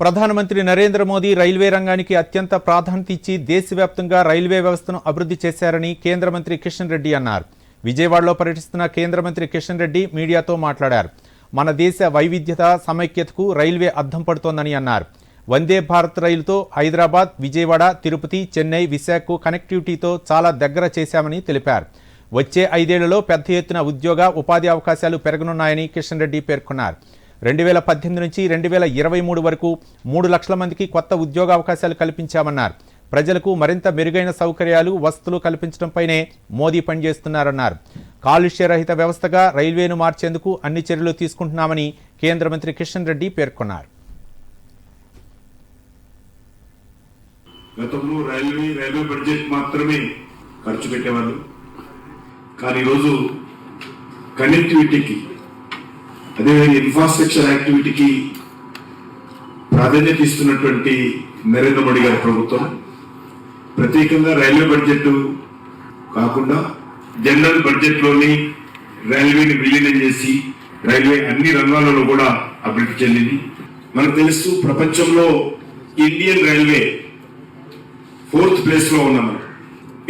ప్రధానమంత్రి నరేంద్ర మోదీ రైల్వే రంగానికి అత్యంత ప్రాధాన్యత ఇచ్చి దేశవ్యాప్తంగా రైల్వే వ్యవస్థను అభివృద్ధి చేశారని కేంద్ర మంత్రి కిషన్ రెడ్డి అన్నారు. విజయవాడలో పర్యటిస్తున్న కేంద్ర మంత్రి కిషన్ రెడ్డి మీడియాతో మాట్లాడారు. మన దేశ వైవిధ్యత సమైక్యతకు రైల్వే అద్దం పడుతోందని అన్నారు. వందే భారత్ రైలుతో హైదరాబాద్ విజయవాడ తిరుపతి చెన్నై విశాఖకు కనెక్టివిటీతో చాలా దగ్గర చేశామని తెలిపారు. వచ్చే ఐదేళ్ళలో పెద్ద ఎత్తున ఉద్యోగ ఉపాధి అవకాశాలు పెరగనున్నాయని కిషన్ రెడ్డి పేర్కొన్నారు. రెండు వేల పద్దెనిమిది నుంచి రెండు వేల ఇరవై మూడు వరకు మూడు లక్షల మందికి కొత్త ఉద్యోగ అవకాశాలు కల్పించామన్నారు. ప్రజలకు మరింత మెరుగైన సౌకర్యాలు వసతులు కల్పించడంపైనే మోదీ పనిచేస్తున్నారన్నారు. కాలుష్య రహిత వ్యవస్థగా రైల్వేను మార్చేందుకు అన్ని చర్యలు తీసుకుంటున్నామని కేంద్ర మంత్రి కిషన్ రెడ్డి పేర్కొన్నారు. గతంలో రైల్వే రైల్వే బడ్జెట్ మాత్రమే ఖర్చు పెట్టేవాళ్ళు. కానీ ఈరోజు కనెక్టివిటీకి అదే ఇన్ఫ్రాస్ట్రక్చర్ యాక్టివిటీకి ప్రాధాన్యత ఇస్తున్నటువంటి నరేంద్ర మోడీ గారి ప్రభుత్వం. ప్రత్యేకంగా రైల్వే బడ్జెట్ కాకుండా జనరల్ బడ్జెట్లోని రైల్వేని విలీనం చేసి రైల్వే అన్ని రంగాలలో కూడా అభివృద్ధి చెందింది. మనకు తెలుసు ప్రపంచంలో ఇండియన్ రైల్వే ఫోర్త్ ప్లేస్లో ఉన్నాం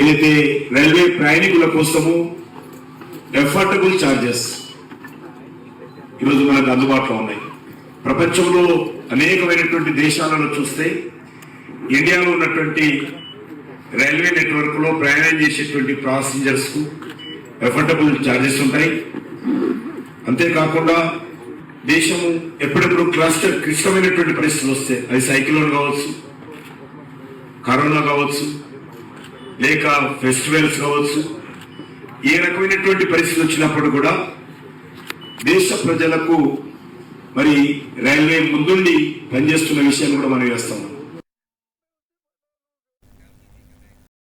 ఏదైతే రైల్వే ప్రయాణికుల కోసము ఎఫర్టబుల్ ఛార్జెస్ ఈరోజు మనకు అందుబాటులో ఉన్నాయి. ప్రపంచంలో అనేకమైనటువంటి దేశాలను చూస్తే ఇండియాలో ఉన్నటువంటి రైల్వే నెట్వర్క్లో ప్రయాణం చేసేటువంటి ప్యాసింజర్స్కు ఎఫర్డబుల్ ఛార్జెస్ చార్జెస్ ఉంటాయి. అంతేకాకుండా దేశము ఎప్పుడెప్పుడు క్లస్టర్ క్లిష్టమైనటువంటి పరిస్థితులు వస్తాయి అది సైక్లోన్ కావచ్చు కరోనా కావచ్చు లేక ఫెస్టివల్స్ కావచ్చు ఏ రకమైనటువంటి పరిస్థితి వచ్చినప్పుడు కూడా దేశ ప్రజలకు మరి రైల్వే ముందుండి పనిచేస్తున్న విషయాన్ని కూడా మనం వేస్తాం.